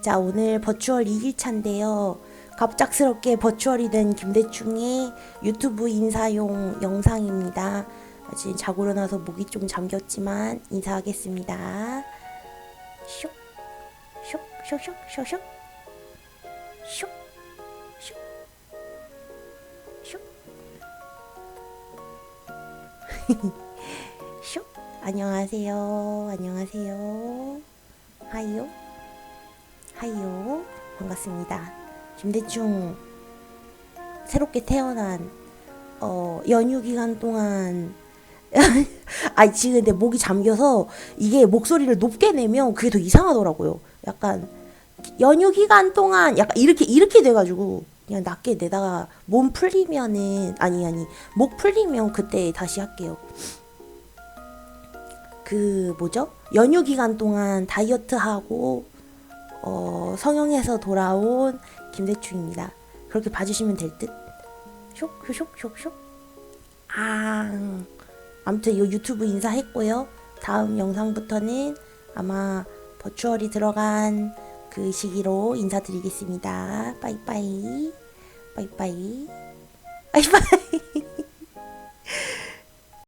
자, 오늘 버추얼 2일차인데요. 갑작스럽게 버추얼이 된 김대충의 유튜브 인사용 영상입니다. 지금 자고 일어나서 목이 좀 잠겼지만 인사하겠습니다. 슉, 슉, 슉, 슉, 슉, 슉, 슉, 슉, 슉. 슉. 안녕하세요. 안녕하세요. 하이요. 하이요. 반갑습니다. 김대충 새롭게 태어난 어 연휴 기간 동안 아 지금 근데 목이 잠겨서 이게 목소리를 높게 내면 그게 더 이상하더라고요. 약간 연휴 기간 동안 약간 이렇게 이렇게 돼가지고 그냥 낮게 내다가 몸 풀리면은 아니 아니 목 풀리면 그때 다시 할게요. 그 뭐죠? 연휴 기간 동안 다이어트 하고 어, 성형해서 돌아온 김대충입니다. 그렇게 봐주시면 될 듯. 쇽쇼쇽쇼쇽. 아, 아무튼 이 유튜브 인사했고요. 다음 영상부터는 아마 버추얼이 들어간 그 시기로 인사드리겠습니다. 빠이빠이. 빠이빠이. 빠이빠이.